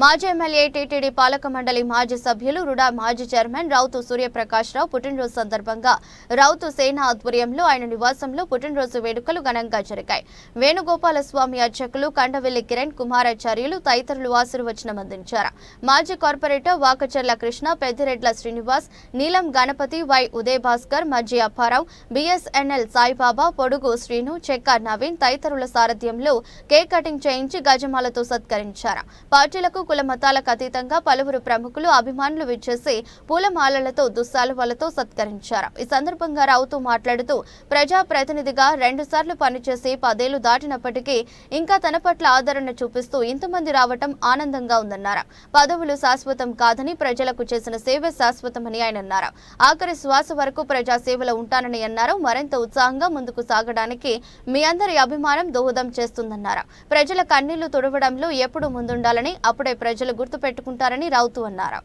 మాజీ MLA TTD పాలక మండలి మాజీ సభ్యులు రుడా మాజీ చైర్మన్ రౌతు సూర్యప్రకాష్ రావు పుట్టినరోజు సందర్భంగా రౌతు సేన ఆధ్వర్యంలో ఆయన నివాసంలో పుట్టినరోజు వేడుకలు ఘనంగా జరిగాయి. వేణుగోపాలస్వామి అర్చకులు కండవెల్లి కిరణ్ కుమారాచార్యులు తదితరులు ఆశీర్వచనం అందించారు. మాజీ corporator Vakacharla Krishna Peddireddla Srinivas Neelam Ganapathi Y Uday Bhaskar Majji Apparao BSNL Saibaba Podugu Srinu Chekka Naveen తదితరుల సారథ్యంలో కేక్ కటింగ్ చేయించి గజమాలతో సత్కరించారు. పార్టీలకు కుల మతాలకు అతీతంగా పలువురు ప్రముఖులు అభిమానులు విచ్చేసి పూలమాలలతో దుస్సాలువలతో సత్కరించారు. ఈ సందర్భంగా రావుతూ మాట్లాడుతూ ప్రజా ప్రతినిధిగా రెండుసార్లు పనిచేసి పదేళ్ళు దాటినప్పటికీ ఇంకా తన పట్ల ఆదరణ చూపిస్తూ ఇంతమంది రావటం ఆనందంగా ఉందన్నారు. పదవులు శాశ్వతం కాదని ప్రజలకు చేసిన సేవే శాశ్వతమని ఆయన అన్నారు. ఆఖరి శ్వాస వరకు ప్రజా సేవలో ఉంటానని అన్నారు. మరింత ఉత్సాహంగా ముందుకు సాగడానికి మీ అందరి అభిమానం దోహదం చేస్తుందన్నారు. ప్రజల కన్నీళ్ళు తుడవడంలో ఎప్పుడు ముందుండాలని అప్పుడే ప్రజలు గుర్తు పెట్టుకుంటారని రావుతూ అన్నారు.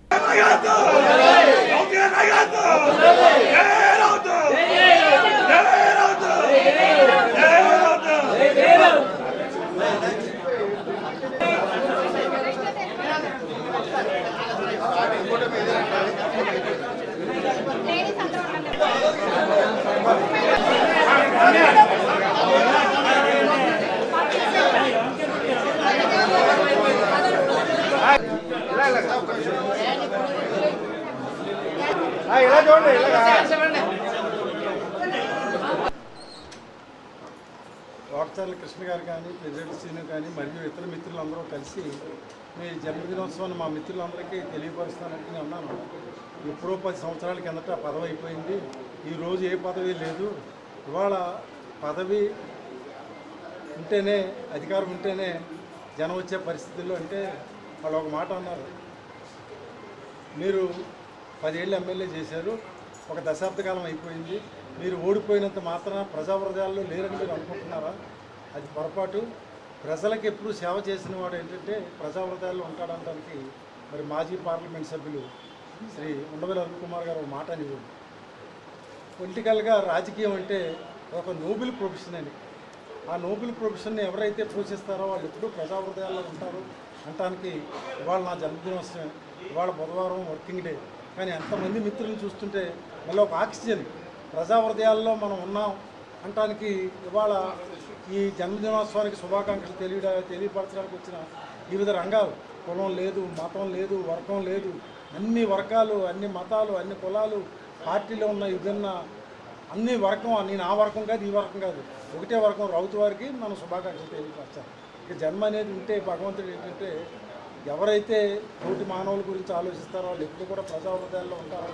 ఆ, ఇలా చూడండి కృష్ణ గారు కానీ ప్రెసిడెంట్ శ్రీను కానీ మరియు ఇతర మిత్రులందరూ కలిసి మీ జన్మదినోత్సవాన్ని మా మిత్రులందరికీ తెలియపరుస్తానంటే నేను అన్నాను. ఎప్పుడో పది సంవత్సరాల కిందట పదవి అయిపోయింది. ఈ రోజు ఏ పదవి లేదు. ఇవాళ పదవి ఉంటేనే అధికారం ఉంటేనే జనం వచ్చే పరిస్థితుల్లో అంటే వాళ్ళు ఒక మాట అన్నారు. మీరు పదేళ్ళు ఎమ్మెల్యే చేశారు. ఒక దశాబ్దకాలం అయిపోయింది. మీరు ఓడిపోయినంత మాత్రాన ప్రజావర్గాల్లో లేరని మీరు అనుకుంటున్నారా? అది పొరపాటు. ప్రజలకు ఎప్పుడు సేవ చేసిన వాడు ఏంటంటే ప్రజావర్గాల్లో ఉంటాడనడానికి మరి మాజీ పార్లమెంట్ సభ్యులు శ్రీ ఉండవల్లి అరుణ్ కుమార్ గారు ఒక మాట అని పొలిటికల్గా రాజకీయం అంటే ఒక నోబెల్ ప్రొఫెషన్ అని. ఆ నోబెల్ ప్రొఫెషన్ని ఎవరైతే పోషిస్తారో వాళ్ళు ఎప్పుడూ ప్రజావృదయాల్లో ఉంటారు. అంటానికి ఇవాళ నా జన్మదినోత్సవం ఇవాళ బుధవారం వర్కింగ్ డే. కానీ ఎంతమంది మిత్రులను చూస్తుంటే మళ్ళీ ఒక ఆక్సిజన్ ప్రజా హృదయాల్లో మనం ఉన్నాం అంటానికి ఇవాళ ఈ జన్మదినోత్సవానికి శుభాకాంక్షలు తెలియ తెలియపరచడానికి వచ్చిన వివిధ రంగాలు కులం లేదు మతం లేదు వర్గం లేదు అన్ని వర్గాలు అన్ని మతాలు అన్ని కులాలు పార్టీలో ఉన్న విభిన్న అన్ని వర్గం నేను ఆ వర్గం కాదు ఈ వర్గం కాదు ఒకటే వర్గం రౌతు వారికి మనం శుభాకాంక్షలు తెలియపరచాలి. ఇక జన్మ అనేది ఉంటే భగవంతుడు ఏంటంటే ఎవరైతే తోటి మానవుల గురించి ఆలోచిస్తారో వాళ్ళు ఎప్పుడు కూడా ప్రజా ఉంటారో